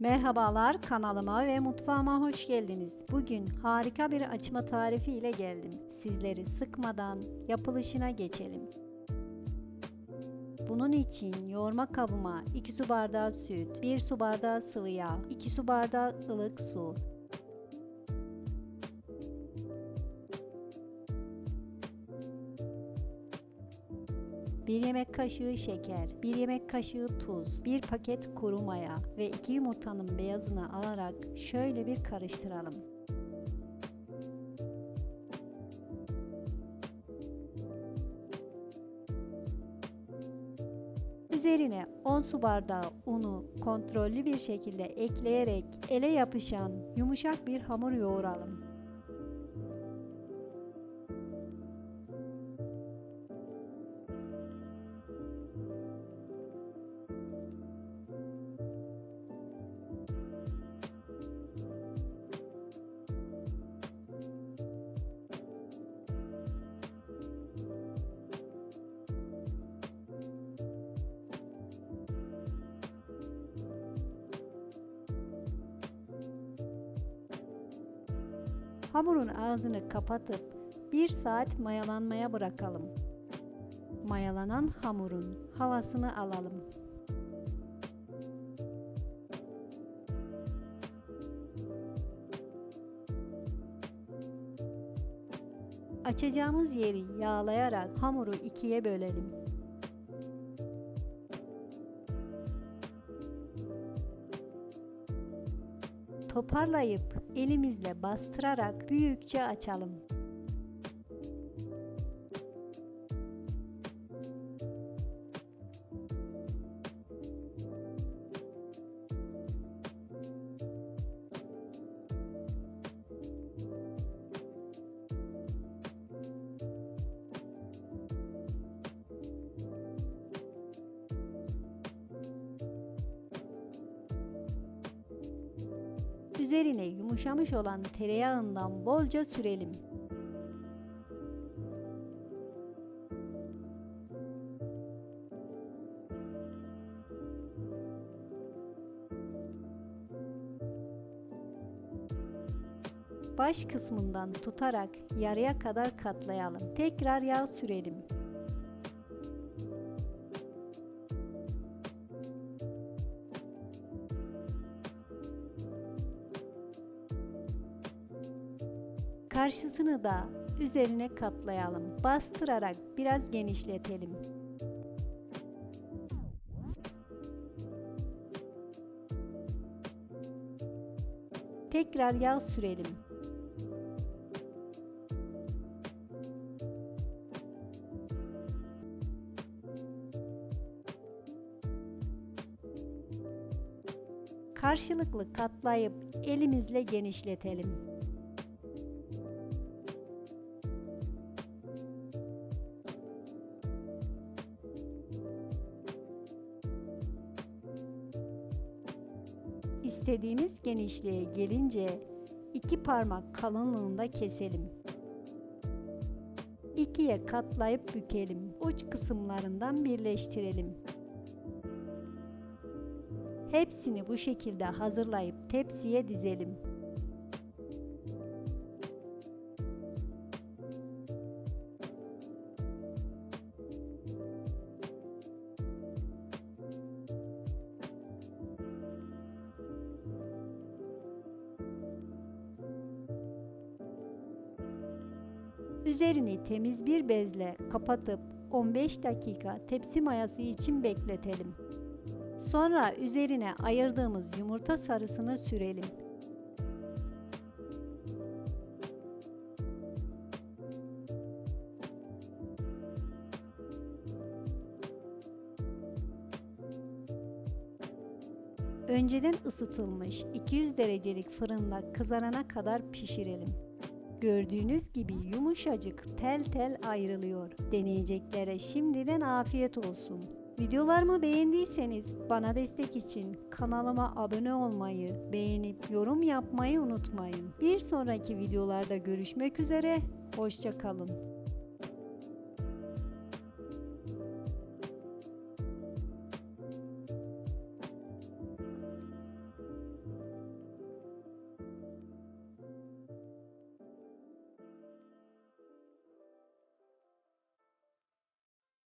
Merhabalar kanalıma ve mutfağıma hoş geldiniz. Bugün harika bir açma tarifi ile geldim. Sizleri sıkmadan yapılışına geçelim. Bunun için yoğurma kabıma 2 su bardağı süt, 1 su bardağı sıvı yağ, 2 su bardağı ılık su, 1 yemek kaşığı şeker, 1 yemek kaşığı tuz, 1 paket kuru maya ve 2 yumurtanın beyazını alarak şöyle bir karıştıralım. Üzerine 10 su bardağı unu kontrollü bir şekilde ekleyerek ele yapışan yumuşak bir hamur yoğuralım. Hamurun ağzını kapatıp 1 saat mayalanmaya bırakalım. Mayalanan hamurun havasını alalım. Açacağımız yeri yağlayarak hamuru ikiye bölelim. Toparlayıp elimizle bastırarak büyükçe açalım. Üzerine yumuşamış olan tereyağından bolca sürelim. Baş kısmından tutarak yarıya kadar katlayalım. Tekrar yağ sürelim. Karşısını da üzerine katlayalım. Bastırarak biraz genişletelim. Tekrar yağ sürelim. Karşılıklı katlayıp elimizle genişletelim. İstediğimiz genişliğe gelince iki parmak kalınlığında keselim. İkiye katlayıp bükelim. Uç kısımlarından birleştirelim. Hepsini bu şekilde hazırlayıp tepsiye dizelim. Üzerini temiz bir bezle kapatıp 15 dakika tepsi mayası için bekletelim. Sonra üzerine ayırdığımız yumurta sarısını sürelim. Önceden ısıtılmış 200 derecelik fırında kızarana kadar pişirelim. Gördüğünüz gibi yumuşacık tel tel ayrılıyor. Deneyeceklere şimdiden afiyet olsun. Videolarımı beğendiyseniz bana destek için kanalıma abone olmayı, beğenip yorum yapmayı unutmayın. Bir sonraki videolarda görüşmek üzere, hoşçakalın.